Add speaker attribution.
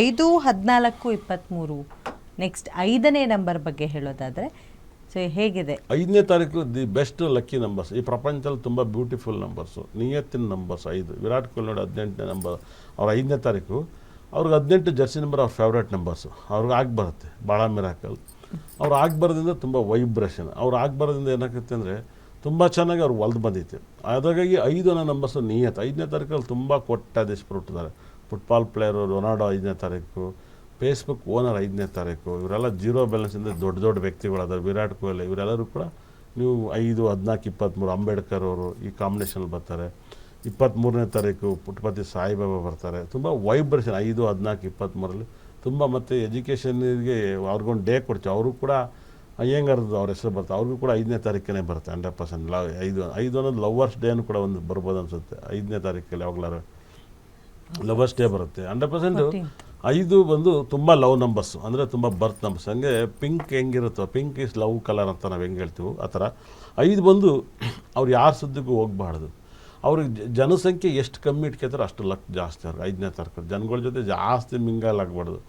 Speaker 1: ಐದು, ಹದಿನಾಲ್ಕು ಇಪ್ಪತ್ತ್ಮೂರು ನೆಕ್ಸ್ಟ್ ಐದನೇ ನಂಬರ್ ಬಗ್ಗೆ ಹೇಳೋದಾದರೆ ಸೊ ಹೇಗಿದೆ?
Speaker 2: ಐದನೇ ತಾರೀಕು ದಿ ಬೆಸ್ಟ್ ಲಕ್ಕಿ ನಂಬರ್ಸ್ ಈ ಪ್ರಪಂಚದಲ್ಲಿ ತುಂಬ ಬ್ಯೂಟಿಫುಲ್ ನಂಬರ್ಸು ನಿಯತ್ತಿನ ನಂಬರ್ಸ್ ಐದು. ವಿರಾಟ್ ಕೊಹ್ಲಿ ನೋಡಿ ಹದಿನೆಂಟನೇ ನಂಬರ್ ಅವ್ರ ಐದನೇ ತಾರೀಕು. ಅವ್ರಿಗೆ ಹದಿನೆಂಟು ಜರ್ಸಿ ನಂಬರ್ ಅವ್ರ ಫೇವ್ರೇಟ್ ನಂಬರ್ಸು ಅವ್ರಿಗೆ ಆಗಿ ಬರುತ್ತೆ. ಭಾಳ ಮಿರಾಕಲ್ ಅವ್ರು ಆಗಿ ಬರೋದ್ರಿಂದ ತುಂಬ ವೈಬ್ರೇಷನ್ ಅವ್ರು ಆಗಿ ಬರೋದ್ರಿಂದ ಏನಾಗುತ್ತೆ ಅಂದರೆ, ತುಂಬ ಚೆನ್ನಾಗಿ ಅವ್ರು ಒಲ್ದು ಬಂದಿತ್ತು. ಹಾಗಾಗಿ ಐದು ಅನ್ನೋ ನಂಬರ್ಸು ನಿಯತ್. ಐದನೇ ತಾರೀಕಲ್ಲಿ ತುಂಬ ದೇಶ ಹುಟ್ಟಿದ್ದಾರೆ ಫುಟ್ಬಾಲ್ ಪ್ಲೇಯರು ರೊನಾಲ್ಡೋ ಐದನೇ ತಾರೀಕು ಫೇಸ್ಬುಕ್ ಓನರ್ ಐದನೇ ತಾರೀಕು, ಇವರೆಲ್ಲ ಜೀರೋ ಬ್ಯಾಲೆನ್ಸ್ ಬ್ಯಾಲೆನ್ಸಿಂದ ದೊಡ್ಡ ದೊಡ್ಡ ವ್ಯಕ್ತಿಗಳಾದರು ವಿರಾಟ್ ಕೊಹ್ಲಿ, ಇವರೆಲ್ಲರೂ ಕೂಡ ನೀವು ಐದು, ಹದಿನಾಲ್ಕು ಇಪ್ಪತ್ತ್ಮೂರು ಅಂಬೇಡ್ಕರ್ ಅವರು ಈ ಕಾಂಬಿನೇಷನಲ್ಲಿ ಬರ್ತಾರೆ. ಇಪ್ಪತ್ತ್ಮೂರನೇ ತಾರೀಕು ಪುಟ್ಟಪತಿ ಸಾಯಿಬಾಬಾ ಬರ್ತಾರೆ. ತುಂಬ ವೈಬ್ರೇಷನ್ ಐದು, ಹದಿನಾಲ್ಕು ಇಪ್ಪತ್ತ್ಮೂರಲ್ಲಿ ತುಂಬ ಮತ್ತು ಎಜುಕೇಷನ್ಗೆ ಅವ್ರಿಗೊಂದು ಡೇ ಕೊಡ್ತೀವಿ. ಅವರು ಕೂಡ ಅಯ್ಯಂಗಾರದ್ದು ಅವ್ರ ಹೆಸರು ಬರ್ತಾರೆ ಅವ್ರಿಗೂ ಕೂಡ ಐದನೇ ತಾರೀಕೇ ಬರುತ್ತೆ ಹಂಡ್ರೆಡ್ ಪರ್ಸೆಂಟ್ ಲವ್, ಐದು ಐದು ಅನ್ನೋದು ಲವರ್ಸ್ ಡೇನು ಕೂಡ ಒಂದು ಬರ್ಬೋದು ಅನಿಸುತ್ತೆ. ಐದನೇ ತಾರೀಕಲ್ಲಿ ಯಾವಾಗಲಾರು ಲವರ್ಸ್ ಡೇ ಬರುತ್ತೆ. ಹಂಡ್ರೆಡ್ ಪರ್ಸೆಂಟು ಐದು ಬಂದು ತುಂಬ ಲವ್ ನಂಬರ್ಸು ಅಂದರೆ ತುಂಬ ಬರ್ತ್ ನಂಬರ್ಸ್ ಹಂಗೆ ಪಿಂಕ್ ಹೆಂಗಿರುತ್ತೋ ಪಿಂಕ್ ಇಸ್ ಲವ್ ಕಲರ್ ಅಂತ ನಾವು ಹೆಂಗೆ ಹೇಳ್ತೀವೋ ಆ ಥರ. ಐದು ಬಂದು ಅವ್ರು ಯಾರ ಸುದ್ದಿಗೂ ಹೋಗಬಾರ್ದು. ಅವ್ರಿಗೆ ಜನಸಂಖ್ಯೆ ಎಷ್ಟು ಕಮ್ಮಿ ಇಟ್ಕೋತಾರೋ ಅಷ್ಟು ಲಕ್ ಜಾಸ್ತಿ ಅವ್ರಿಗೆ. ಐದನೇ ತಾರೀಕು. ಜನಗಳ ಜೊತೆ ಜಾಸ್ತಿ ಮಿಂಗಲ್ ಆಗಬಾರ್ದು.